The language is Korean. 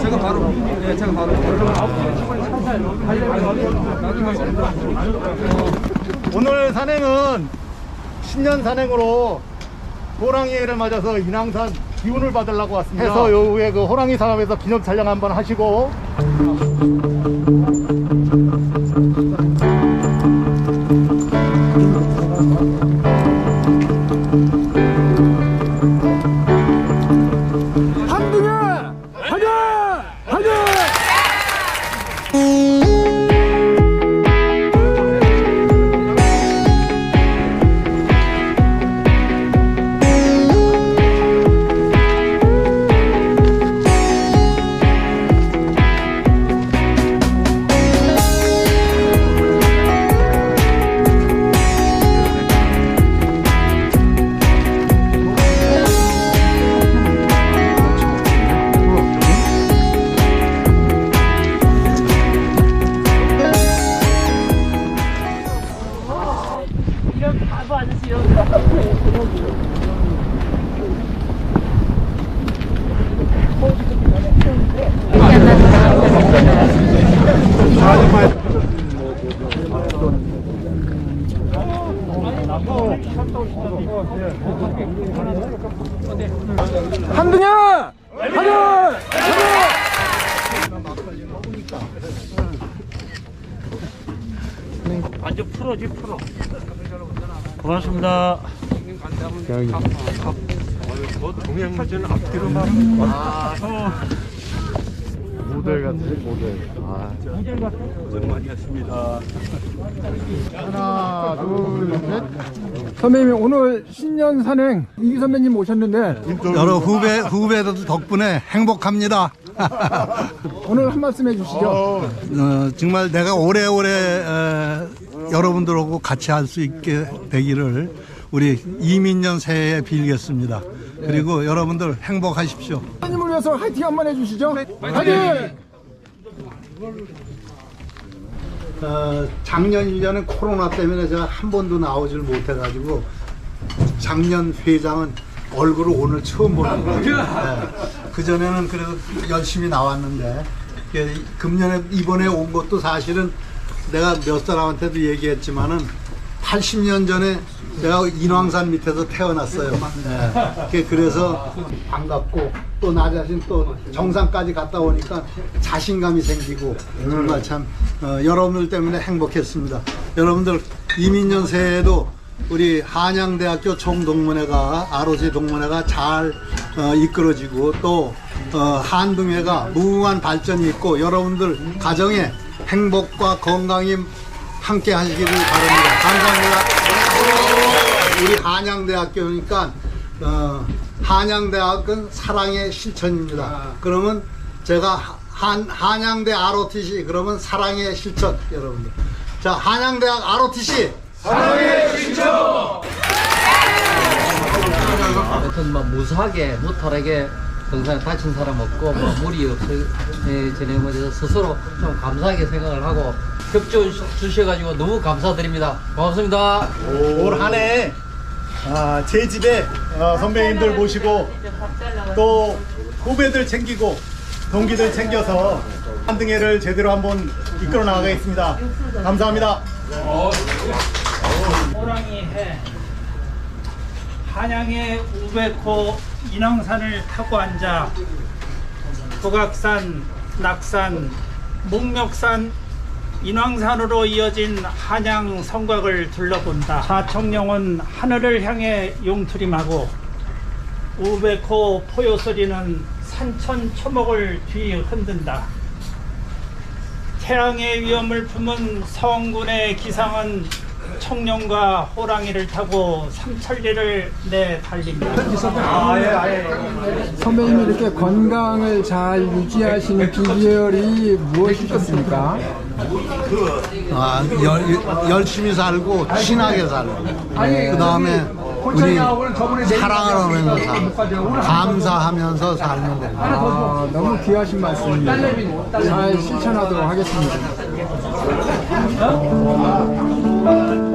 제가 바로 예 제가 바로. 오늘 산행은 신년 산행으로 호랑이를 맞아서 인왕산 기운을 받으려고 왔습니다. 해서 요 위에 그 호랑이 상암에서 기념 촬영 한번 하시고 한등에 하자! 완전 풀어지 풀어. 고맙습니다. 동양물전 앞뒤로 막 모델 같은 모델. 고생 많이 했습니다. 하나, 둘, 셋. 선배님 오늘 신년 산행 이기 선배님 오셨는데 여러 후배 후배들 덕분에 행복합니다. 오늘 한 말씀 해주시죠. 어, 정말 내가 오래오래 에, 여러분들하고 같이 할 수 있게 되기를 우리 이민년 새해에 빌겠습니다. 그리고 여러분들 행복하십시오. 선배님을 위해서 화이팅 한번 해주시죠. 화이팅! 어, 작년 1년에 코로나 때문에 제가 한 번도 나오질 못해가지고 작년 회장은 얼굴을 오늘 처음 보는 거예요. 그 전에는 그래도 열심히 나왔는데 금년에 이번에 온 것도 사실은 내가 몇 사람한테도 얘기했지만은 80년 전에 내가 인왕산 밑에서 태어났어요. 예. 그래서 반갑고 또 나 자신 또 정상까지 갔다 오니까 자신감이 생기고 정말 참 어, 여러분들 때문에 행복했습니다. 여러분들 이민년 새해에도 우리 한양대학교 총동문회가 ROC 동문회가 잘 어, 이끌어지고 또 어, 한둥회가 무궁한 발전이 있고 여러분들 가정에 행복과 건강이 함께 하시기를 바랍니다. 감사합니다. 우리 한양대학교니까 어, 한양대학은 사랑의 실천입니다. 그러면 제가 한, 한양대 ROTC 그러면 사랑의 실천 여러분들. 자 한양대학 ROTC 여튼 뭐 무사하게 무탈하게 등산에 다친 사람 없고 뭐 무리 없이 진행을 해서 스스로 좀 감사하게 생각을 하고 협조 주셔가지고 너무 감사드립니다. 고맙습니다. 올 한해 아, 제 집에 어, 선배님들 모시고 또 후배들 챙기고 동기들 챙겨서 한등회를 제대로 한번 이끌어 나가겠습니다. 감사합니다. 호랑이 해 한양의 우베코 인왕산을 타고 앉아 북악산, 낙산, 목멱산, 인왕산으로 이어진 한양 성곽을 둘러본다. 사청령은 하늘을 향해 용투림하고 우베코 포효 소리는 산천 초목을 뒤 흔든다. 태양의 위험을 품은 성군의 기상은 청룡과 호랑이를 타고 삼천리를 내 달립니다. 선배님이 이렇게 건강을 잘 유지하시는 비결이 무엇이겠습니까? 아, 열, 열심히 살고 친하게 살고 그 다음에 우리 사랑을 하면서 살고 감사하면서 살면 됩니다. 아, 너무 귀하신 말씀입니다. 잘 실천하도록 하겠습니다. Thank you.